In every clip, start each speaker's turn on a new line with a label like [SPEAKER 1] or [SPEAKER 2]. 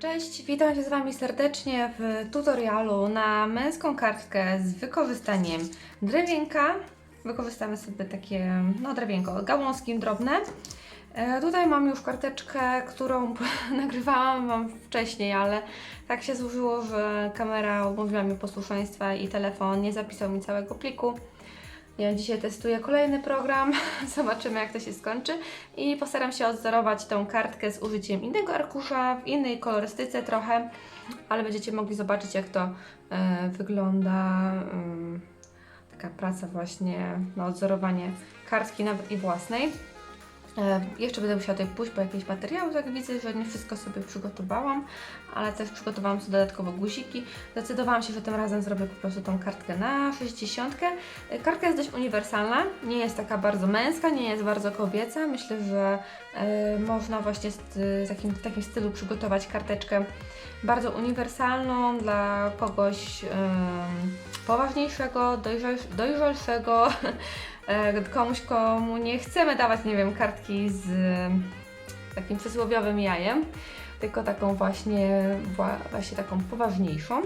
[SPEAKER 1] Cześć, witam się z Wami serdecznie w tutorialu na męską kartkę z wykorzystaniem drewienka. Wykorzystamy sobie takie, no drewienko, gałązki drobne. E, tutaj mam już karteczkę, którą nagrywałam Wam wcześniej, ale tak się złożyło, że kamera odmówiła mi posłuszeństwa i telefon nie zapisał mi całego pliku. Ja dzisiaj testuję kolejny program, zobaczymy jak to się skończy i postaram się odzorować tą kartkę z użyciem innego arkusza, w innej kolorystyce trochę, ale będziecie mogli zobaczyć jak to e, wygląda, taka praca właśnie na odzorowanie kartki nawet i własnej. Jeszcze będę musiała tutaj pójść po jakieś materiały, tak widzę, że nie wszystko sobie przygotowałam, ale też przygotowałam sobie dodatkowo guziki. Zdecydowałam się, że tym razem zrobię po prostu tą kartkę na 60. E, Kartka jest dość uniwersalna, nie jest taka bardzo męska, nie jest bardzo kobieca. Myślę, że e, można właśnie z, takim, w takim stylu przygotować karteczkę bardzo uniwersalną dla kogoś em, poważniejszego, dojrzal, dojrzalszego, komuś, komu nie chcemy dawać, nie wiem, kartki z em, takim przysłowiowym jajem, tylko taką właśnie, wła- właśnie taką poważniejszą.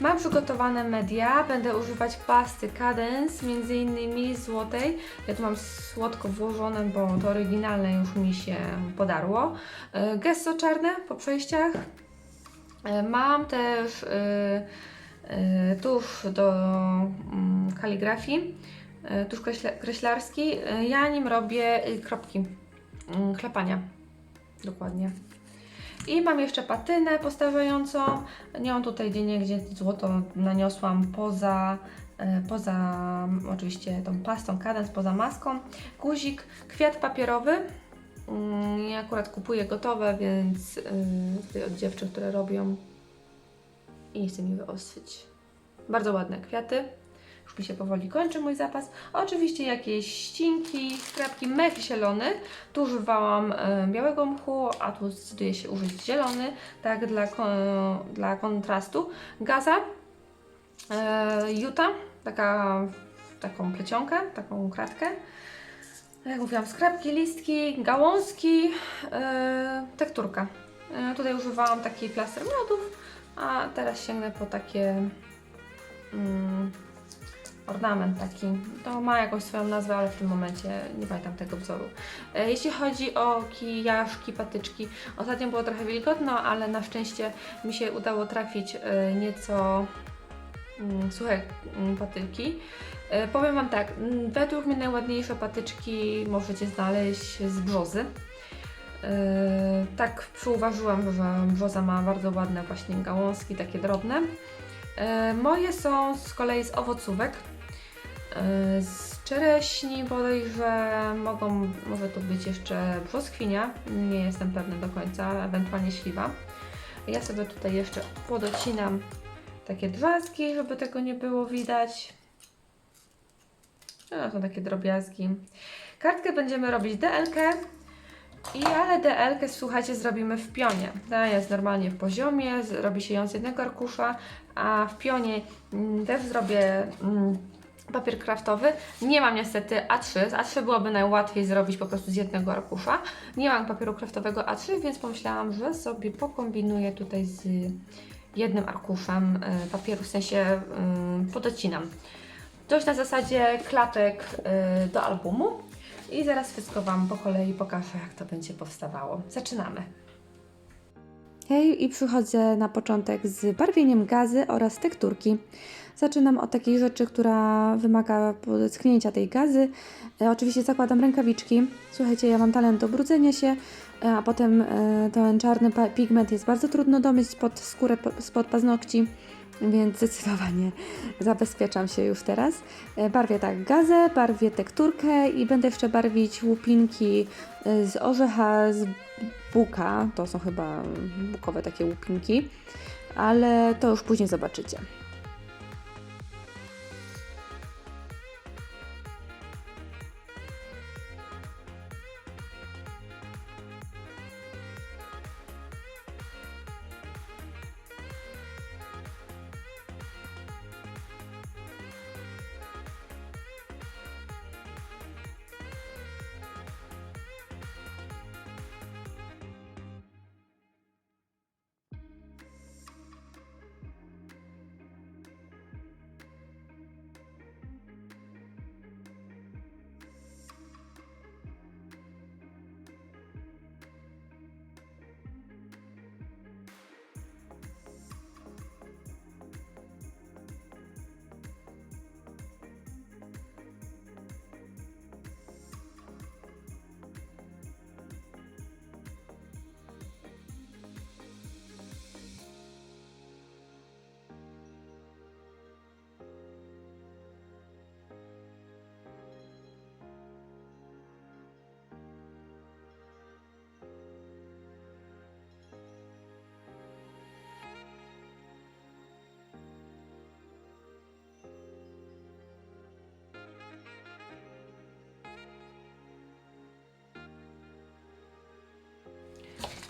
[SPEAKER 1] Mam przygotowane media, będę używać pasty Cadence, między innymi złotej. Ja tu mam słodko włożone, bo to oryginalne już mi się podarło. E, Gesso czarne po przejściach. E, Mam też tusz do mm, kaligrafii, tusz kreśla, kreślarski. Y, Ja nim robię y, kropki mm, klepania. Dokładnie. I mam jeszcze patynę postawiającą. Nią tutaj gdzie niegdzie złoto naniosłam poza, e, poza mm, oczywiście tą pastą kadens, poza maską. Guzik, kwiat papierowy. Mm, Ja akurat kupuję gotowe, więc yy, tutaj od dziewczyn, które robią i chcę mi wyostrzyć. Bardzo ładne kwiaty. Mi się powoli kończy mój zapas. Oczywiście jakieś ścinki, skrapki, mech zielony. Tu używałam e, białego mchu, a tu zdecyduję się użyć zielony, tak dla, dla kontrastu. Gaza, e, juta, taka, taką plecionkę, taką kratkę. Jak mówiłam, skrapki, listki, gałązki, e, tekturka. Tutaj używałam taki plaster miodów, a teraz sięgnę po takie mm, ornament taki. To ma jakąś swoją nazwę, ale w tym momencie nie pamiętam tego wzoru. E, Jeśli chodzi o kijaszki, patyczki, ostatnio było trochę wilgotno, ale na szczęście mi się udało trafić e, nieco mm, suche mm, patyczki. E, Powiem Wam tak, mm, według mnie najładniejsze patyczki możecie znaleźć z brzozy. Tak przyuważyłam, że brzoza ma bardzo ładne właśnie gałązki, takie drobne. Moje są z kolei z owocówek. E, Z czereśni bodajże mogą, może to być jeszcze brzoskwinia, nie jestem pewna do końca, ewentualnie śliwa. Ja sobie tutaj jeszcze podocinam takie drzazgi, żeby tego nie było widać. No, są takie drobiazgi. Kartkę będziemy robić DLK. I ale DL, słuchajcie, zrobimy w pionie. Ta jest normalnie w poziomie, robi się ją z jednego arkusza, a w pionie mm, też zrobię mm, papier kraftowy. Nie mam niestety A3. Z A3 byłoby najłatwiej zrobić po prostu z jednego arkusza. Nie mam papieru kraftowego A3, więc pomyślałam, że sobie pokombinuję tutaj z jednym arkuszem y, papieru, w sensie y, podocinam. Coś na zasadzie klatek y, do albumu. I zaraz wszystko Wam po kolei pokażę, jak to będzie powstawało. Zaczynamy. Hej, i przychodzę na początek z barwieniem gazy oraz tekturki. Zaczynam od takiej rzeczy, która wymaga schnięcia tej gazy. E, oczywiście zakładam rękawiczki. Słuchajcie, ja mam talent do brudzenia się, e, a potem e, ten czarny pigment jest bardzo trudno domyć spod skórę, po- spod paznokci, więc zdecydowanie zabezpieczam się już teraz. E, Barwię tak gazę, barwię tekturkę i będę jeszcze barwić łupinki e, z orzecha, z buka. To są chyba bukowe takie łupinki, ale to już później zobaczycie.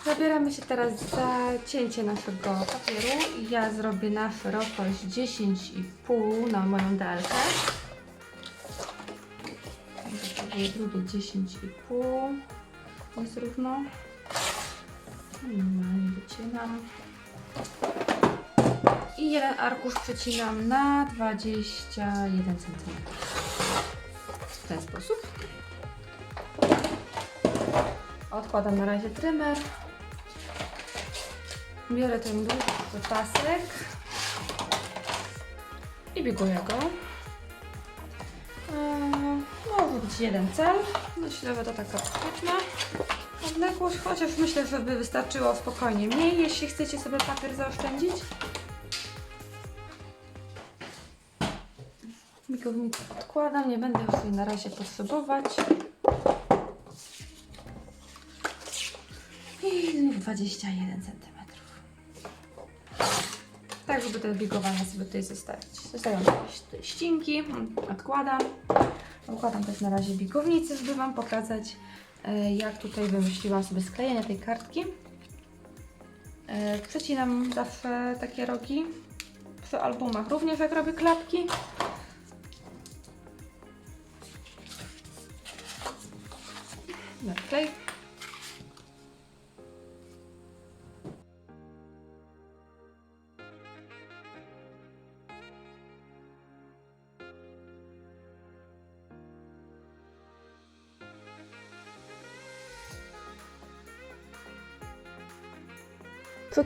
[SPEAKER 1] Zabieramy się teraz za cięcie naszego papieru. Ja zrobię na szerokość 10,5 na moją delkę. Zrobię drugie 10,5. Jest równo. Normalnie wycinam. I jeden arkusz przecinam na 21 cm. W ten sposób. Odkładam na razie trymer. Biorę ten dłuższy pasek i bieguję go. Eee, Może być jeden cel. Myślę, że to taka bezpieczna odległość, chociaż myślę, że by wystarczyło spokojnie mniej, jeśli chcecie sobie papier zaoszczędzić. Mikownicę odkładam, nie będę już jej na razie potrzebować. I znów 21 cm. Żeby te bigowania sobie tutaj zostawić. Zostawiam jakieś ścinki, odkładam. Odkładam też na razie bigownicę, żeby Wam pokazać, e, jak tutaj wymyśliłam sobie sklejenie tej kartki. E, Przecinam zawsze takie rogi przy albumach, również jak robię klapki. Naklej.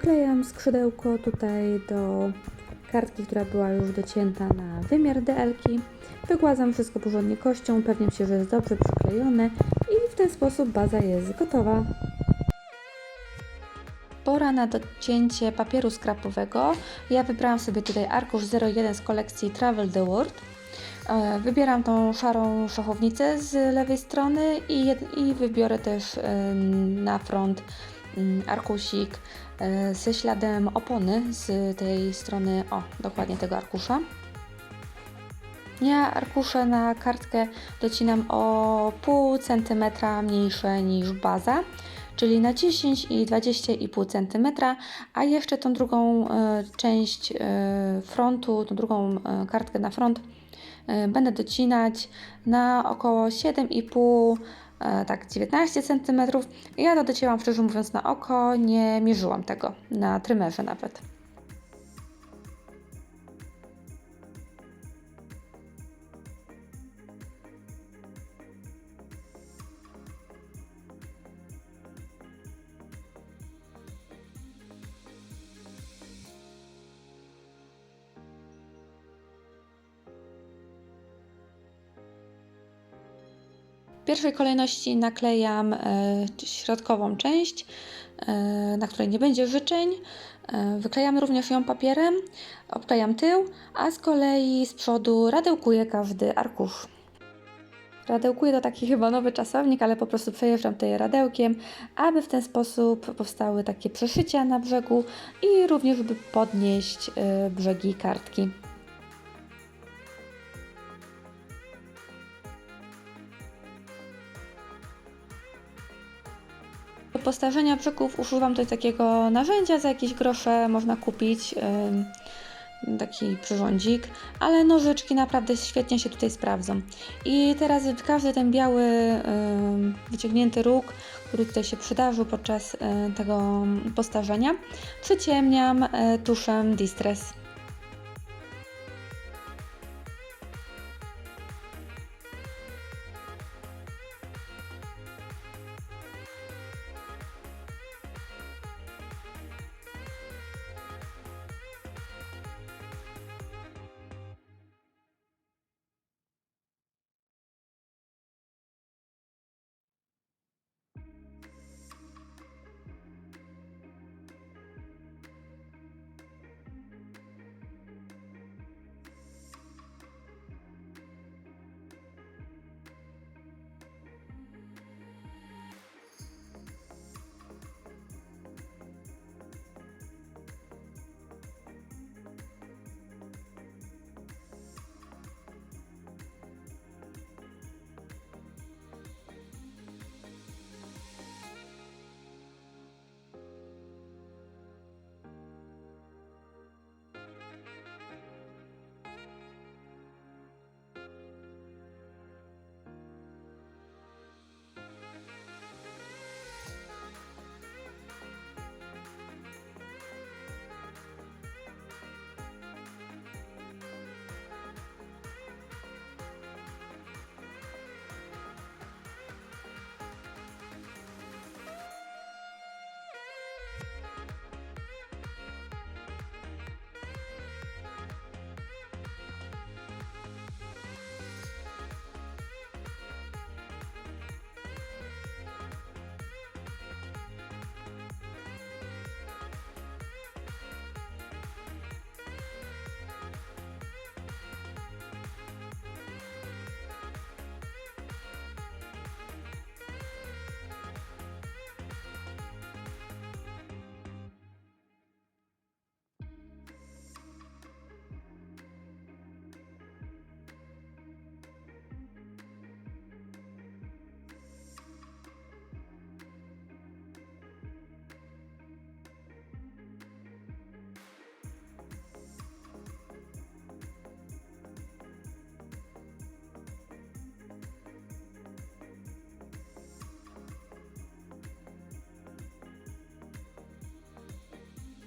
[SPEAKER 2] Przyklejam skrzydełko tutaj do kartki, która była już docięta na wymiar DL-ki. Wygładzam wszystko porządnie kością, upewniam się, że jest dobrze przyklejone i w ten sposób baza jest gotowa. Pora na docięcie papieru skrapowego. Ja wybrałam sobie tutaj arkusz 01 z kolekcji Travel the World. E, Wybieram tą szarą szachownicę z lewej strony i, i wybiorę też na front arkusik ze śladem opony z tej strony, o, dokładnie tego arkusza. Ja arkusze na kartkę docinam o pół centymetra mniejsze niż baza, czyli na 10 i 20,5 cm, a jeszcze tą drugą e, część e, frontu, tą drugą e, kartkę na front e, będę docinać na około 7,5 e, tak 19 cm. Ja to docięłam szczerze mówiąc na oko, nie mierzyłam tego na trymerze nawet. Pierwszej kolejności naklejam e, środkową część, e, na której nie będzie życzeń. E, Wyklejam również ją papierem, obklejam tył, a z kolei z przodu radełkuję każdy arkusz. Radełkuję to taki chyba nowy czasownik, ale po prostu przejeżdżam tutaj radełkiem, aby w ten sposób powstały takie przeszycia na brzegu i również by podnieść brzegi kartki. Do postarzenia brzegów używam tutaj takiego narzędzia za jakieś grosze, można kupić taki przyrządzik, ale nożyczki naprawdę świetnie się tutaj sprawdzą. I teraz każdy ten biały wyciągnięty róg, który tutaj się przydarzył podczas y, tego postarzenia, przyciemniam y, tuszem Distress.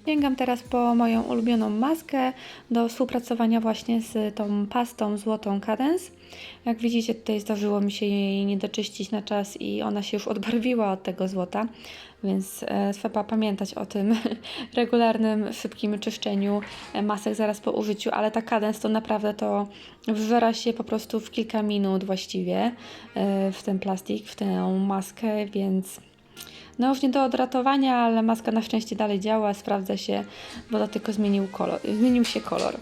[SPEAKER 2] Sięgam teraz po moją ulubioną maskę do współpracowania właśnie z tą pastą złotą Cadence. Jak widzicie, tutaj zdarzyło mi się jej nie doczyścić na czas i ona się już odbarwiła od tego złota, więc e, trzeba pamiętać o tym regularnym, szybkim czyszczeniu e, masek zaraz po użyciu, ale ta Cadence to naprawdę to wżera się po prostu w kilka minut właściwie e, w ten plastik, w tę maskę, więc no już nie do odratowania, ale maska na szczęście dalej działa, sprawdza się, bo tylko zmienił, kolor, zmienił się kolor.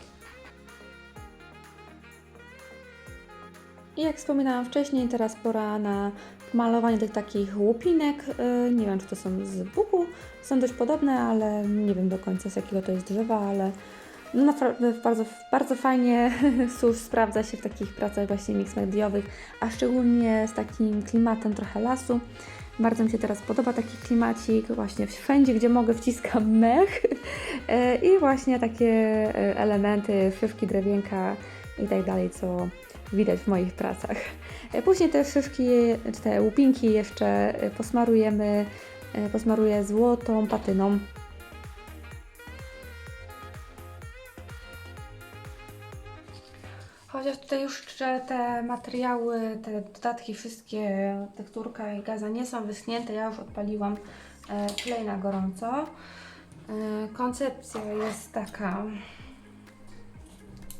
[SPEAKER 2] I jak wspominałam wcześniej, teraz pora na malowanie tych takich łupinek. Yy, Nie wiem, czy to są z buku, są dość podobne, ale nie wiem do końca z jakiego to jest drzewa, ale no naprawdę bardzo, bardzo fajnie sus sprawdza się w takich pracach właśnie mix mediowych, a szczególnie z takim klimatem trochę lasu. Bardzo mi się teraz podoba taki klimacik, właśnie wszędzie, gdzie mogę wciskam mech E, i właśnie takie e, elementy, szyszki, drewienka i tak dalej, co widać w moich pracach. E, Później te szyszki, czy te łupinki jeszcze posmarujemy, posmaruję złotą patyną. Chociaż tutaj już te materiały, te dodatki, wszystkie, tekturka i gaza nie są wyschnięte, ja już odpaliłam e, klej na gorąco. E, koncepcja jest taka,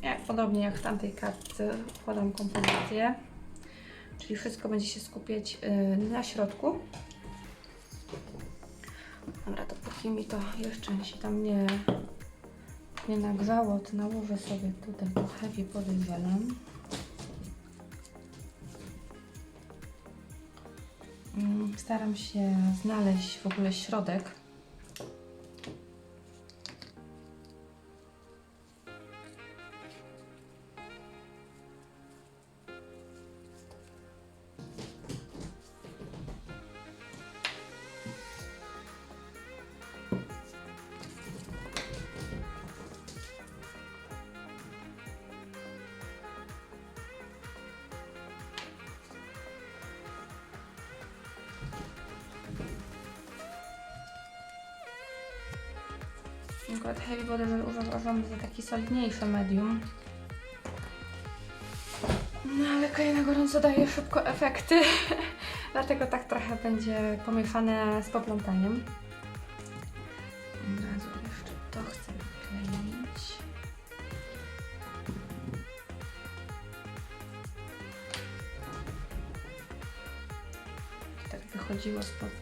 [SPEAKER 2] jak, podobnie jak w tamtej kartce, wkładam kompozycję, czyli wszystko będzie się skupiać e, na środku. Dobra, to póki mi to jeszcze się tam nie nie nagrzało, nałożę sobie tutaj po heavy body gelem. Mm, Staram się znaleźć w ogóle środek. Akurat heavy body uważam za taki solidniejszy medium. No ale klej na gorąco daje szybko efekty, dlatego tak trochę będzie pomieszane z poplątaniem. Od razu jeszcze to chcę wkleić. Tak wychodziło spod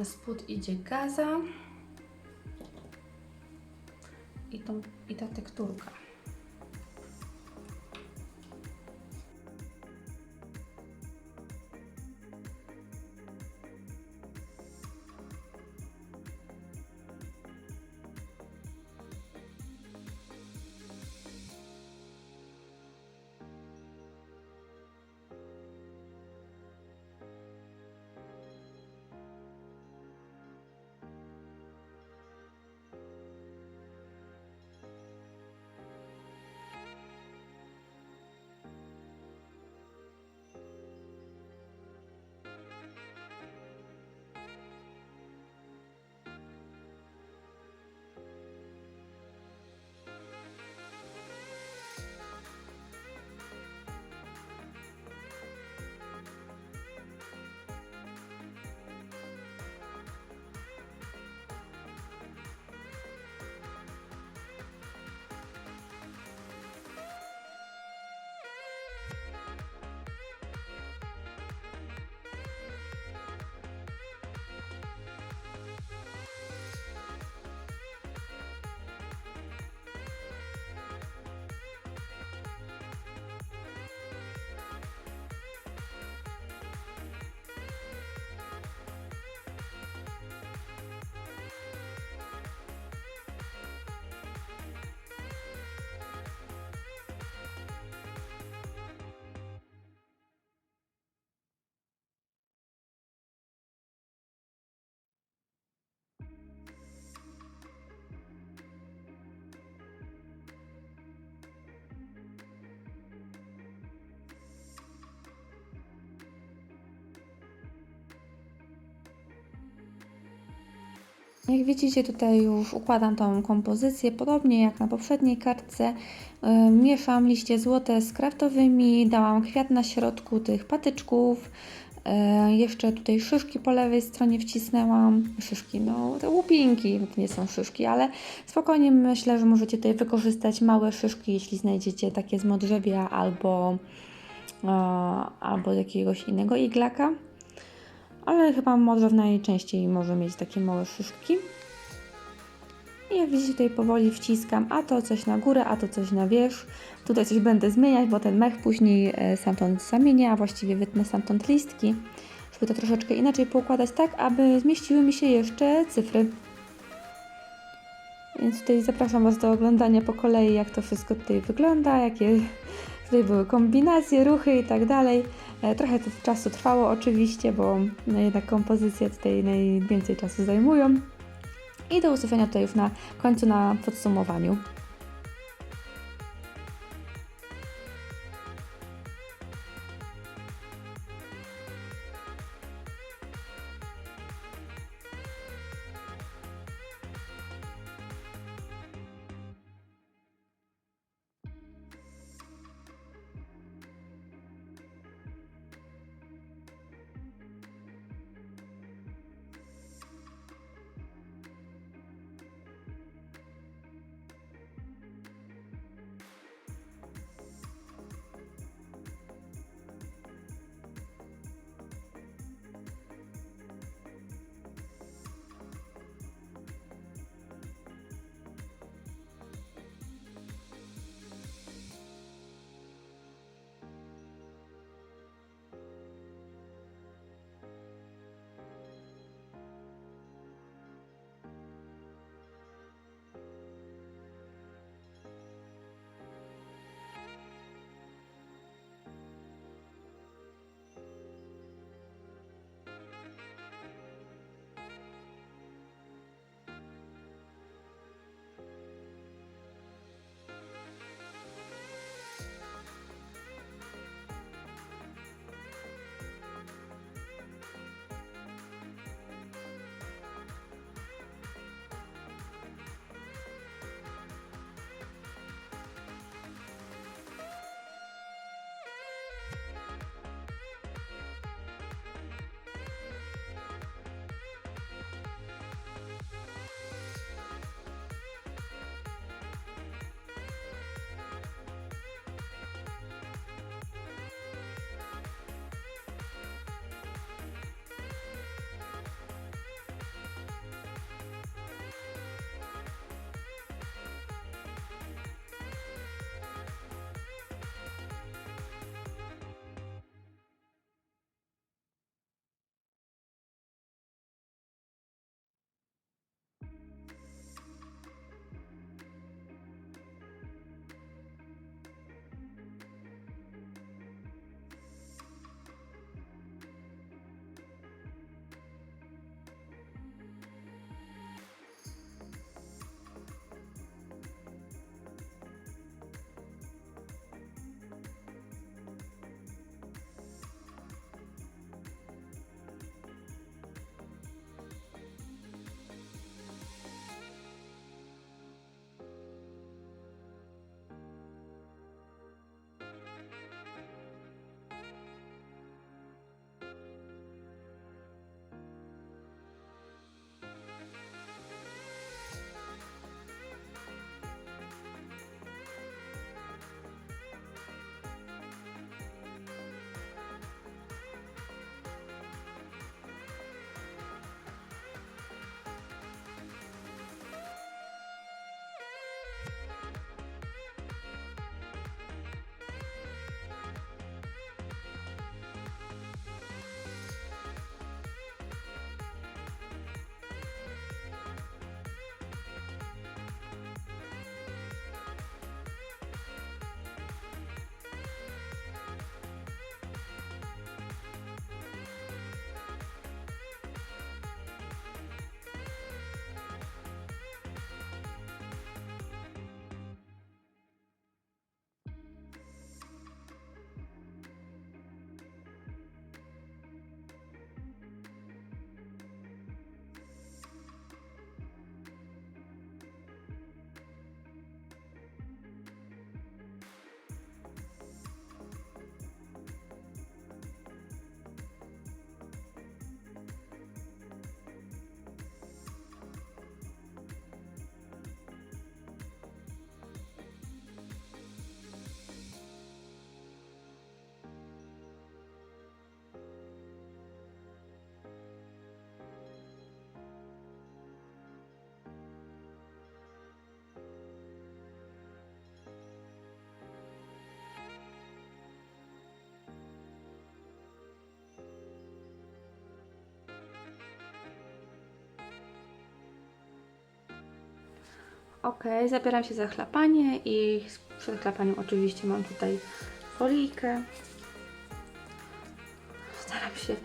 [SPEAKER 2] na spód idzie gaza i, tą, i ta tekturka. Jak widzicie, tutaj już układam tą kompozycję podobnie jak na poprzedniej kartce. Yy, Mieszam liście złote z kraftowymi, dałam kwiat na środku tych patyczków. Yy, Jeszcze tutaj szyszki po lewej stronie wcisnęłam. Szyszki, no te łupinki, nie są szyszki, ale spokojnie myślę, że możecie tutaj wykorzystać małe szyszki, jeśli znajdziecie takie z modrzewia albo, e, albo jakiegoś innego iglaka. Ale chyba modrzew najczęściej może mieć takie małe szyszki. I jak widzicie, tutaj powoli wciskam, a to coś na górę, a to coś na wierzch. Tutaj coś będę zmieniać, bo ten mech później e, stamtąd zamienię, a właściwie wytnę stamtąd listki, żeby to troszeczkę inaczej poukładać, tak aby zmieściły mi się jeszcze cyfry. Więc tutaj zapraszam Was do oglądania po kolei, jak to wszystko tutaj wygląda, jakie tutaj były kombinacje, ruchy i tak dalej. E, Trochę to czasu trwało oczywiście, bo no jednak kompozycje tutaj najwięcej czasu zajmują. I do usłyszenia tutaj już na końcu na podsumowaniu. Ok, zabieram się za chlapanie i przed chlapaniem oczywiście mam tutaj folijkę. Staram się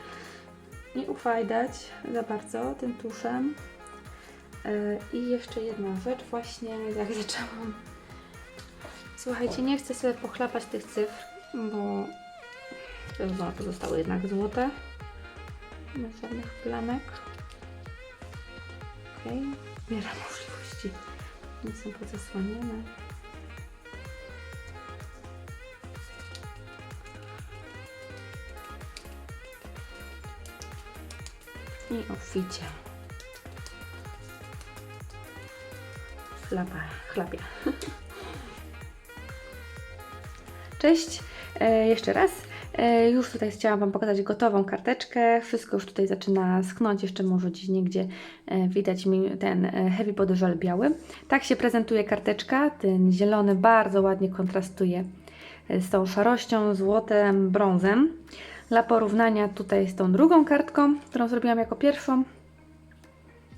[SPEAKER 2] nie ufajdać za bardzo tym tuszem. Yy, I jeszcze jedna rzecz właśnie, jak zaczęłam. Słuchajcie, nie chcę sobie pochlapać tych cyfr, bo one pozostały jednak złote. Bez żadnych plamek. Okej, miara możliwości. Nie są pozasłaniane. I obficie. Chlapa, chlapie. Cześć, e, jeszcze raz. E, już tutaj chciałam Wam pokazać gotową karteczkę. Wszystko już tutaj zaczyna schnąć, jeszcze może gdzieś niegdzie e, widać mi ten e, Heavy Body Gel biały. Tak się prezentuje karteczka. Ten zielony bardzo ładnie kontrastuje z tą szarością, złotem, brązem. Dla porównania tutaj z tą drugą kartką, którą zrobiłam jako pierwszą.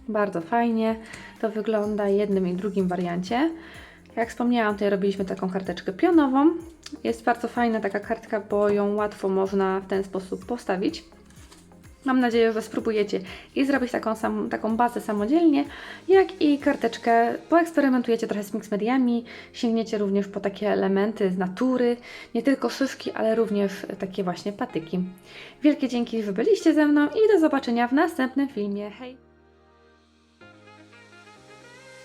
[SPEAKER 2] Bardzo fajnie to wygląda w jednym i drugim wariancie. Jak wspomniałam, tutaj robiliśmy taką karteczkę pionową. Jest bardzo fajna taka kartka, bo ją łatwo można w ten sposób postawić. Mam nadzieję, że spróbujecie i zrobić taką, sam, taką bazę samodzielnie, jak i karteczkę. Poeksperymentujecie trochę z mix mediami, sięgniecie również po takie elementy z natury, nie tylko szyszki, ale również takie właśnie patyki. Wielkie dzięki, że byliście ze mną i do zobaczenia w następnym filmie. Hej!